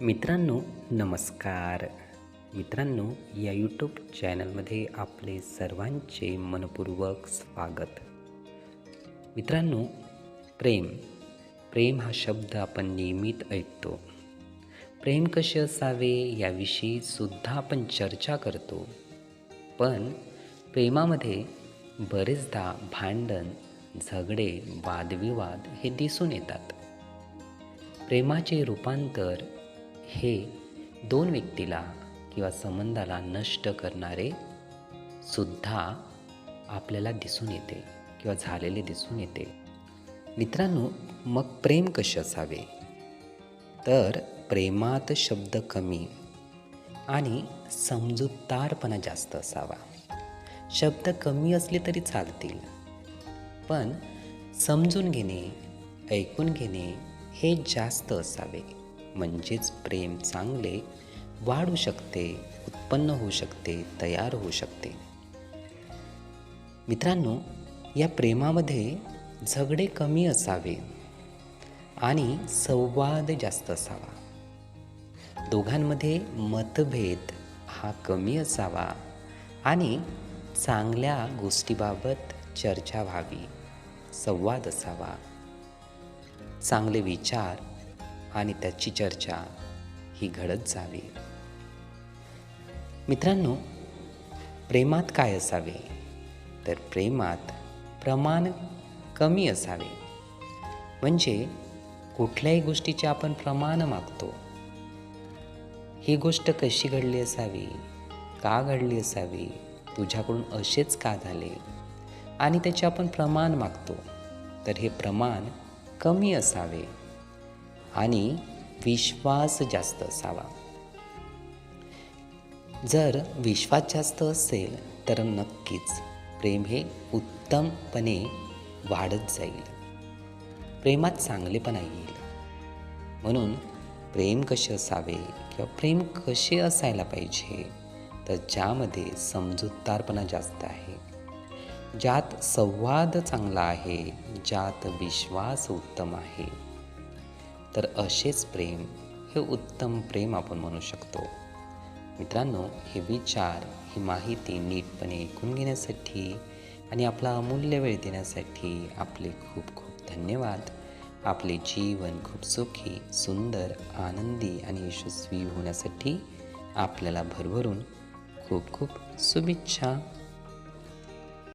मित्रांनो नमस्कार. मित्रांनो या यूट्यूब चॅनलमध्ये आपले सर्वांचे मनपूर्वक स्वागत. मित्रांनो प्रेम. प्रेम हा शब्द आपण नियमित ऐकतो. प्रेम कसे असावे याविषयी सुद्धा आपण चर्चा करतो. पण प्रेमामध्ये बरेचदा भांडण झगडे वादविवाद हे दिसून येतात. प्रेमाचे रूपांतर हे दोन व्यक्तीला किंवा संबंधाला नष्ट करणारे सुद्धा आपल्याला दिसून येते किंवा झालेले दिसून येते. मित्रांनो मग प्रेम कसे असावे? तर प्रेमात शब्द कमी आणि समजूतदारपणा जास्त असावा. शब्द कमी असले तरी चालतील पण समजून घेणे ऐकून घेणे हे जास्त असावे. म्हणजेच प्रेम चांगले वाढू शकते उत्पन्न होऊ शकते तयार होऊ शकते. मित्रांनो या प्रेमामध्ये झगडे कमी असावे आणि संवाद जास्त असावा. दोघांमध्ये मतभेद हा कमी असावा आणि चांगल्या गोष्टीबाबत चर्चा व्हावी संवाद असावा. चांगले विचार आणि त्याची चर्चा ही घडत जावी. मित्रांनो प्रेमात काय असावे? तर प्रेमात प्रमाण कमी असावे. म्हणजे कुठल्याही गोष्टीचे आपण प्रमाण मागतो. ही गोष्ट कशी घडली असावी? का घडली असावी? तुझ्याकडून असेच का झाले? आणि त्याचे आपण प्रमाण मागतो. तर हे प्रमाण कमी असावे. आणि विश्वास जास्त असावा. जर विश्वास जास्त असेल तर नक्कीच प्रेम हे उत्तमपणे वाढत जाईल. प्रेमात चांगलेपणा येईल. म्हणून प्रेम कसे असावे किंवा प्रेम कसे असायला पाहिजे तर ज्यामध्ये समजूतदारपणा जास्त आहे ज्यात संवाद चांगला आहे ज्यात विश्वास उत्तम आहे. तर असेच प्रेम हे उत्तम प्रेम आपण म्हणू शकतो. मित्रांनो हे विचार ही माहिती नीटपणे ऐकून घेण्यासाठी आणि आपला अमूल्य वेळ देण्यासाठी आपले खूप खूप धन्यवाद. आपले जीवन खूप सुखी सुंदर आनंदी आणि यशस्वी होण्यासाठी आपल्याला भरभरून खूप खूप शुभेच्छा.